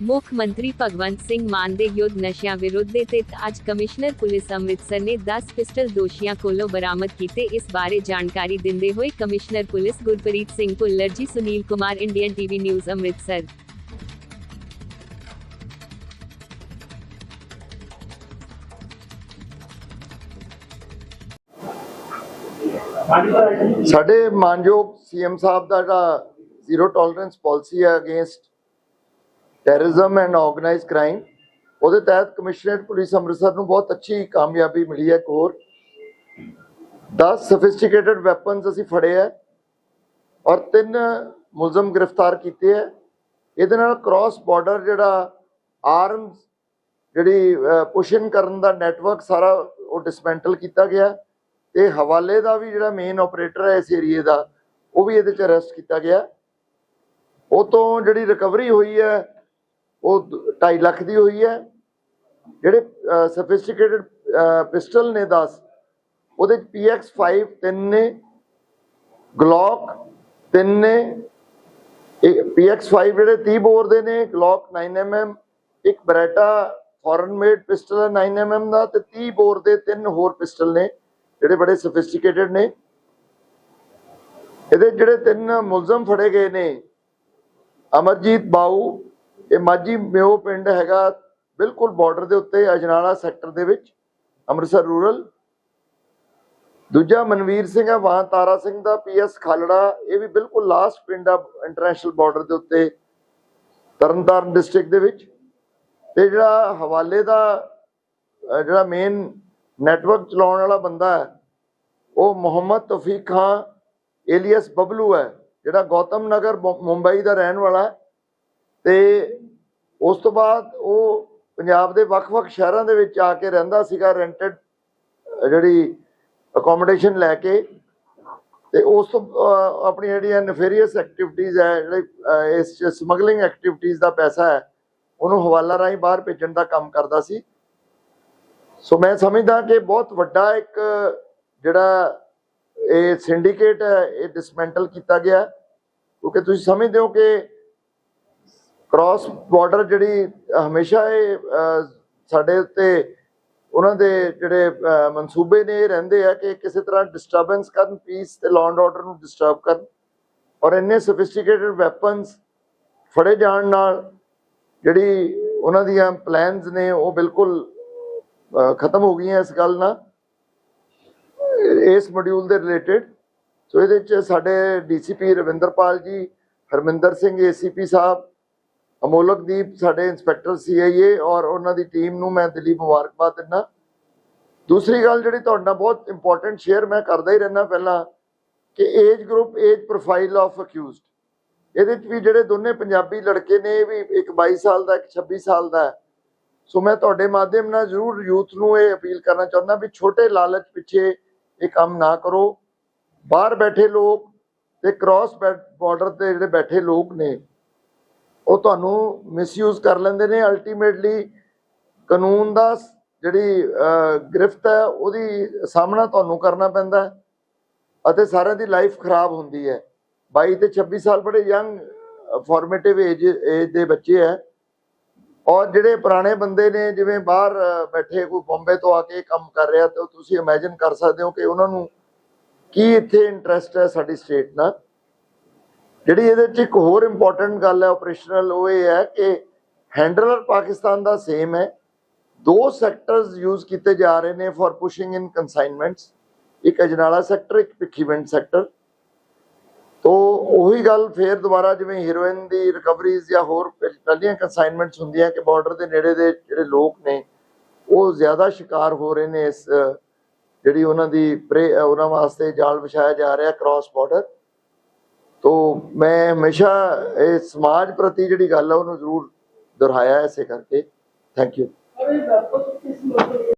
ਮੁੱਖ ਮੰਤਰੀ ਭਗਵੰਤ ਸਿੰਘ ਮਾਨ ਦੇ ਯੁੱਧ ਨਸ਼ਿਆਂ ਵਿਰੁੱਧ ਦੇ ਤਹਿਤ ਅੱਜ ਕਮਿਸ਼ਨਰ ਪੁਲਿਸ ਅੰਮ੍ਰਿਤਸਰ ਨੇ 10 ਪਿਸਟਲ ਦੋਸ਼ੀਆਂ ਕੋਲੋਂ ਬਰਾਮਦ ਕੀਤੇ ਇਸ ਬਾਰੇ ਜਾਣਕਾਰੀ ਦਿੰਦੇ ਹੋਏ commissioner police Gurpreet Singh Bhullar ji Sunil Kumar Indian TV news Amritsar ਸਾਡੇ ਮਾਨਯੋਗ ਸੀਐਮ ਸਾਹਿਬ ਦਾ ਜਿਹੜਾ ਜ਼ੀਰੋ ਟੋਲਰੈਂਸ ਪਾਲਿਸੀ ਹੈ against terrorism and organised crime ਉਹਦੇ ਤਹਿਤ ਕਮਿਸ਼ਨਰੇਟ ਪੁਲਿਸ ਅੰਮ੍ਰਿਤਸਰ ਨੂੰ ਬਹੁਤ ਅੱਛੀ ਕਾਮਯਾਬੀ ਮਿਲੀ ਹੈ ਇੱਕ ਹੋਰ 10 ਸਫਿਸਟੀਕੇਟਡ ਵੈਪਨਸ ਅਸੀਂ ਫੜੇ ਹੈ ਔਰ ਤਿੰਨ ਮੁਲਜ਼ਮ ਗ੍ਰਿਫਤਾਰ ਕੀਤੇ ਹੈ। ਇਹਦੇ ਨਾਲ ਕ੍ਰਾਸ ਬਾਰਡਰ ਜਿਹੜਾ ਆਰਮਸ ਜਿਹੜੀ ਪੁਸ਼ਨ ਕਰਨ ਦਾ ਨੈਟਵਰਕ ਸਾਰਾ ਉਹ ਡਿਸਮੈਂਟਲ ਕੀਤਾ ਗਿਆ। ਤੇ ਹਵਾਲੇ ਦਾ ਵੀ ਜਿਹੜਾ ਮੇਨ ਆਪਰੇਟਰ ਹੈ ਇਸ ਏਰੀਏ ਦਾ, ਉਹ ਵੀ ਇਹਦੇ ਚ ਅਰੈਸਟ ਕੀਤਾ ਗਿਆ। ਉਹ ਤੋਂ ਜਿਹੜੀ ਰਿਕਵਰੀ ਹੋਈ ਹੈ ਉਹ 2.5 ਲੱਖ ਦੀ ਹੋਈ ਹੈ। ਜਿਹੜੇ ਸਫਿਸਟੀਕੇਟਡ ਪਿਸਟਲ ਨੇ 10 ਉਹਦੇ ਚ PX5 ਤਿੰਨ ਨੇ ਗਲੌਕ ਤਿੰਨ ਨੇ PX5 ਜਿਹੜੇ 30 ਬੋਰ ਦੇ ਨੇ ਗਲੌਕ 9mm ਇੱਕ ਬਰੇਟਾ ਫੋਰਨ ਮੇਡ ਪਿਸਟਲ ਹੈ 9mm ਦਾ ਤੇ 30 ਬੋਰ ਦੇ ਤਿੰਨ ਹੋਰ ਪਿਸਟਲ ਨੇ, ਜਿਹੜੇ ਬੜੇ ਸਫਿਸਟੀਕੇਟਡ ਨੇ। ਇਹਦੇ ਜਿਹੜੇ ਤਿੰਨ ਮੁਲਜ਼ਮ ਫੜੇ ਗਏ ਨੇ, ਅਮਰਜੀਤ ਬਾਊ ਇਹ ਮਾਜੀ ਮਿਓ ਪਿੰਡ ਹੈਗਾ ਬਿਲਕੁਲ ਬਾਰਡਰ ਦੇ ਉੱਤੇ, ਅਜਨਾਲਾ ਸੈਕਟਰ ਦੇ ਵਿੱਚ, ਅੰਮ੍ਰਿਤਸਰ ਰੂਰਲ ਦੂਜਾ ਮਨਵੀਰ ਸਿੰਘ ਹੈ, ਵਾਂ ਤਾਰਾ ਸਿੰਘ ਦਾ ਪੀਐਸ ਖਾਲੜਾ, ਇਹ ਵੀ ਬਿਲਕੁਲ ਲਾਸਟ ਪਿੰਡ ਆ ਇੰਟਰਨੈਸ਼ਨਲ ਬਾਰਡਰ ਦੇ ਉੱਤੇ, ਤਰਨਤਾਰਨ ਡਿਸਟ੍ਰਿਕਟ ਦੇ ਵਿੱਚ। ਤੇ ਜਿਹੜਾ ਹਵਾਲੇ ਦਾ ਜਿਹੜਾ ਮੇਨ ਨੈਟਵਰਕ ਚਲਾਉਣ ਵਾਲਾ ਬੰਦਾ ਹੈ, ਉਹ ਮੁਹੰਮਦ ਤੌਫੀਕ ਖਾਨ ਏਲੀਅਸ ਬਬਲੂ ਹੈ, ਜਿਹੜਾ ਗੌਤਮ ਨਗਰ ਮੁੰਬਈ ਦਾ ਰਹਿਣ ਵਾਲਾ ਹੈ। ਤੇ ਉਸ ਤੋਂ ਬਾਅਦ ਉਹ ਪੰਜਾਬ ਦੇ ਵੱਖ-ਵੱਖ ਸ਼ਹਿਰਾਂ ਦੇ ਵਿੱਚ ਆ ਕੇ ਰਹਿੰਦਾ ਸੀਗਾ ਰੈਂਟਡ ਜਿਹੜੀ ਅਕੋਮੋਡੇਸ਼ਨ ਲੈ ਕੇ। ਤੇ ਉਸ ਤੋਂ ਅਹ, ਆਪਣੀ ਜਿਹੜੀਆਂ ਨਫੇਰੀਅਸ ਐਕਟੀਵਿਟੀਜ਼ ਹੈ ਜਿਹੜੇ ਅਹ, ਇਸ ਸਮਗਲਿੰਗ ਐਕਟੀਵਿਟੀਜ਼ ਦਾ ਪੈਸਾ ਹੈ ਉਹਨੂੰ ਹਵਾਲਾ ਰਾਹੀਂ ਬਾਹਰ ਭੇਜਣ ਦਾ ਕੰਮ ਕਰਦਾ ਸੀ। ਸੋ ਮੈਂ ਸਮਝਦਾ ਕਿ ਬਹੁਤ ਵੱਡਾ ਇੱਕ ਜਿਹੜਾ ਇਹ ਸਿੰਡੀਕੇਟ ਹੈ ਇਹ ਡਿਸਮੈਂਟਲ ਕੀਤਾ ਗਿਆ। ਕਿਉਂਕਿ ਤੁਸੀਂ ਸਮਝਦੇ ਹੋ ਕਿ ਕ੍ਰਾਸ ਬਾਰਡਰ ਜਿਹੜੀ ਹਮੇਸ਼ਾ ਇਹ ਸਾਡੇ ਉੱਤੇ ਉਹਨਾਂ ਦੇ ਜਿਹੜੇ ਮਨਸੂਬੇ ਨੇ ਇਹ ਰਹਿੰਦੇ ਆ ਕਿ ਕਿਸੇ ਤਰ੍ਹਾਂ ਡਿਸਟਰਬੈਂਸ ਕਰਨ ਪੀਸ ਤੇ ਲਾਅ ਐਂਡ ਆਰਡਰ ਨੂੰ ਡਿਸਟਰਬ ਕਰਨ ਔਰ ਇੰਨੇ ਸਫਿਸਟੀਕੇਟਡ ਵੈਪਨਸ ਫੜੇ ਜਾਣ ਨਾਲ ਜਿਹੜੀ ਉਹਨਾਂ ਦੀਆਂ ਪਲਾਨਸ ਨੇ ਉਹ ਬਿਲਕੁਲ ਖਤਮ ਹੋ ਗਈਆਂ ਇਸ ਗੱਲ ਨਾਲ। ਇਸ ਮੋਡਿਊਲ ਦੇ ਰਿਲੇਟਡ ਸੋ ਇਹਦੇ ਚ ਸਾਡੇ ਡੀਸੀਪੀ ਰਵਿੰਦਰਪਾਲ ਜੀ, ਹਰਮਿੰਦਰ ਸਿੰਘ ਏਸੀਪੀ ਸਾਹਿਬ ਅਮੋਲਕਦੀਪ ਸਾਡੇ ਇੰਸਪੈਕਟਰ ਸੀਆਈਏ ਔਰ ਉਹਨਾਂ ਦੀ ਟੀਮ ਨੂੰ ਮੈਂ ਦਿੱਲੀ ਮੁਬਾਰਕਬਾਦ ਦਿੰਦਾ। ਦੂਸਰੀ ਗੱਲ ਜਿਹੜੀ ਤੁਹਾਡਾ ਬਹੁਤ ਇੰਪੋਰਟੈਂਟ ਸ਼ੇਅਰ ਮੈਂ ਕਰਦਾ ਹੀ ਰਹਿਣਾ ਪਹਿਲਾਂ ਕਿ age group age profile of accused ਇਹਦੇ ਚ ਵੀ ਜਿਹੜੇ ਦੋਨੇ ਪੰਜਾਬੀ ਲੜਕੇ ਨੇ, ਇਹ ਵੀ ਇੱਕ 22 ਸਾਲ ਦਾ, ਇੱਕ 26 ਸਾਲ ਦਾ। ਸੋ ਮੈਂ ਤੁਹਾਡੇ ਮਾਧਿਅਮ ਨਾਲ ਜ਼ਰੂਰ ਯੂਥ ਨੂੰ ਇਹ ਅਪੀਲ ਕਰਨਾ ਚਾਹੁੰਦਾ ਵੀ ਛੋਟੇ ਲਾਲਚ ਪਿੱਛੇ ਇਹ ਕੰਮ ਨਾ ਕਰੋ। ਬਾਹਰ ਬੈਠੇ ਲੋਕ ਤੇ ਕ੍ਰਾਸ ਬਾਰਡਰ ਤੇ ਜਿਹੜੇ ਬੈਠੇ ਲੋਕ ਨੇ ਉਹ ਤੁਹਾਨੂੰ ਮਿਸਯੂਜ਼ ਕਰ ਲੈਂਦੇ ਨੇ ਅਲਟੀਮੇਟਲੀ ਕਾਨੂੰਨ ਦਾ ਜਿਹੜੀ ਗ੍ਰਿਫਤ ਹੈ, ਉਹਦੀ ਸਾਹਮਣਾ ਤੁਹਾਨੂੰ ਕਰਨਾ ਪੈਂਦਾ ਅਤੇ ਸਾਰਿਆਂ ਦੀ ਲਾਈਫ ਖਰਾਬ ਹੁੰਦੀ ਹੈ। 22 ਤੇ 26 ਸਾਲ ਬੜੇ ਯੰਗ ਫਾਰਮੇਟਿਵ ਏਜ ਏਜ ਦੇ ਬੱਚੇ ਹੈ। ਔਰ ਜਿਹੜੇ ਪੁਰਾਣੇ ਬੰਦੇ ਨੇ, ਜਿਵੇਂ ਬਾਹਰ ਬੈਠੇ ਕੋਈ ਬੰਬੇ ਤੋਂ ਆ ਕੇ ਕੰਮ ਕਰ ਰਿਹਾ, ਤਾਂ ਤੁਸੀਂ ਇਮੇਜਿਨ ਕਰ ਸਕਦੇ ਹੋ ਕਿ ਉਹਨਾਂ ਨੂੰ ਕੀ ਇੱਥੇ ਇੰਟਰਸਟ ਹੈ ਸਾਡੀ ਸਟੇਟ ਨਾਲ। ਜਿਹੜੀ ਇਹਦੇ ਚ ਇੱਕ ਹੋਰ ਇੰਪੋਰਟੈਂਟ ਗੱਲ ਹੈ ਆਪਰੇਸ਼ਨਲ ਉਹ ਇਹ ਹੈ ਕਿ ਹੈਂਡਲਰ ਪਾਕਿਸਤਾਨ ਦਾ ਸੇਮ ਹੈ। ਦੋ ਸੈਕਟਰਸ ਯੂਜ਼ ਕੀਤੇ ਜਾ ਰਹੇ ਨੇ ਫॉर ਪੁਸ਼ਿੰਗ ਇਨ ਕਨਸਾਈਨਮੈਂਟਸ ਇੱਕ ਅਜਨਾਲਾ ਸੈਕਟਰ ਇੱਕ ਭਿੱਖੀਵਿੰਡ ਸੈਕਟਰ ਤੋ ਉਹੀ ਗੱਲ ਫੇਰ ਦੁਬਾਰਾ ਜਿਵੇਂ ਹੀਰੋਇਨ ਦੀ ਰਿਕਵਰੀਜ਼ ਜਾਂ ਹੋਰ ਪਹਿ- ਪਹਿਲੀਆਂ ਕਨਸਾਈਨਮੈਂਟਸ ਹੁੰਦੀਆਂ ਕਿ ਬਾਰਡਰ ਦੇ ਨੇੜੇ ਦੇ ਜਿਹੜੇ ਲੋਕ ਨੇ, ਉਹ ਜ਼ਿਆਦਾ ਸ਼ਿਕਾਰ ਹੋ ਰਹੇ ਨੇ ਇਸ, ਜਿਹੜੀ ਉਹਨਾਂ ਦੀ ਉਹਨਾਂ ਵਾਸਤੇ ਜਾਲ ਵਿਛਾਇਆ ਜਾ ਰਿਹਾ ਕ੍ਰਾਸ ਬਾਰਡਰ ਤੋ ਮੈਂ ਹਮੇਸ਼ਾ ਇਹ ਸਮਾਜ ਪ੍ਰਤੀ ਜਿਹੜੀ ਗੱਲ ਆ ਉਹਨੂੰ ਜ਼ਰੂਰ ਦੁਹਰਾਇਆ ਇਸੇ ਕਰਕੇ। Thank you